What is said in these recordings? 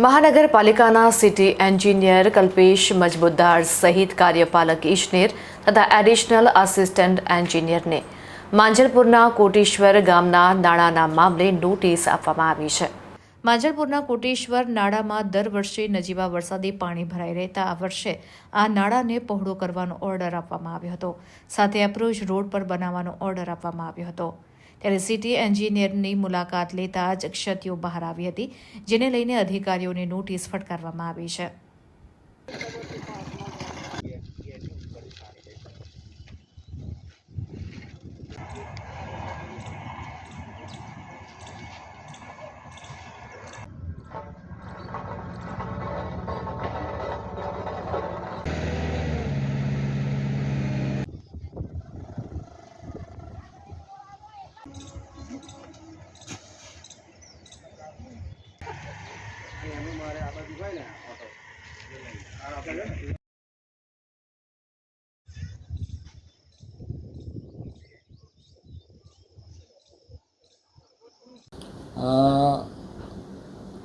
મહાનગરપાલિકાના city engineer Kalpesh Majumdar સહિત કાર્યપાલક ઇજનેર તથા એડિશનલ આસિસ્ટન્ટ એન્જિનિયરને માંજલપુરના કોટેશ્વર ગામના નાણાંના મામલે નોટિસ આપવામાં આવી છે. માંજલપુરના કોટેશ્વર નાળામાં દર વર્ષે નજીવા વરસાદી પાણી ભરાઈ રહેતા આ વર્ષે આ નાળાને પહોળો કરવાનો ઓર્ડર આપવામાં આવ્યો હતો. સાથે એપ્રોચ રોડ પર બનાવવાનો ઓર્ડર આપવામાં આવ્યો હતો. ત્યારે સિટી એન્જિનિયરની મુલાકાત લેતા જ ક્ષતિઓ બહાર આવી હતી, જેને લઈને અધિકારીઓને નોટિસ ફટકારવામાં આવી છે.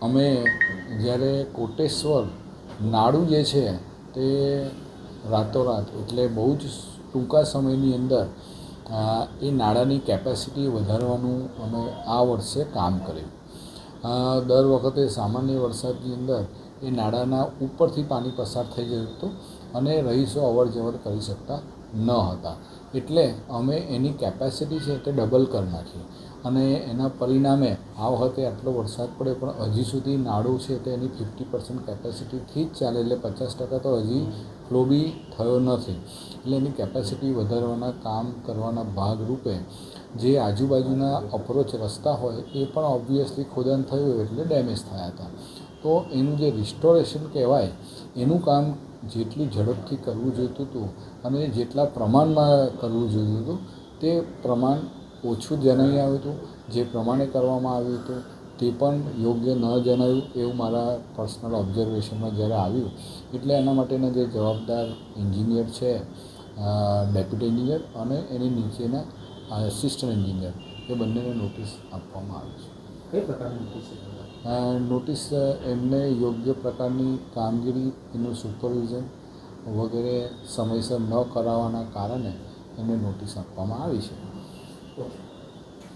અમે જ્યારે કોટેશ્વર નાડું જે છે તે રાતોરાત એટલે બહુ જ ટૂંકા સમયની અંદર એ નાળાની કેપેસિટી વધારવાનું અમે આ વર્ષે કામ કર્યું. દર વખતે સામાન્ય વરસાદની અંદર એ નાળાના ઉપરથી પાણી પસાર થઈ જતું અને રહીશો અવર જવર કરી શકતા ન હતા. એટલે અમે એની કેપેસિટી છે તે ડબલ કરી નાખી. અને એના પરિણામે આ વખતે આટલો વરસાદ પડે પણ હજી સુધી નાળું છે તે એની ફિફ્ટી પર્સન્ટ કેપેસિટીથી જ ચાલે, એટલે પચાસ ટકા તો હજી ફ્લો બી થયો નથી. એટલે એની કેપેસિટી વધારવાના કામ કરવાના ભાગરૂપે જે આજુબાજુના અપ્રોચ રસ્તા હોય એ પણ ઓબ્વિયસલી ખોદાણ થયું, એટલે ડેમેજ થયા હતા. તો એનું જે રિસ્ટોરેશન કહેવાય એનું કામ જેટલું ઝડપથી કરવું જોઈતું હતું અને જેટલા પ્રમાણમાં કરવું જોઈતું હતું, તે પ્રમાણ ઓછું જણાઈ આવ્યું હતું. જે પ્રમાણે કરવામાં આવ્યું હતું, તે પણ યોગ્ય ન જણાયું એવું મારા પર્સનલ ઓબ્ઝર્વેશનમાં જ્યારે આવ્યું. એટલે એના માટેના જે જવાબદાર એન્જિનિયર છે ડેપ્યુટી એન્જિનિયર અને એની નીચેના આસિસ્ટન્ટ એન્જિનિયર એ બંનેને નોટિસ આપવામાં આવી છે. કઈ પ્રકારની નોટિસ નોટિસ એમને યોગ્ય પ્રકારની કામગીરી એનું સુપરવિઝન વગેરે સમયસર ન કરાવવાના કારણે એમને નોટિસ આપવામાં આવી છે.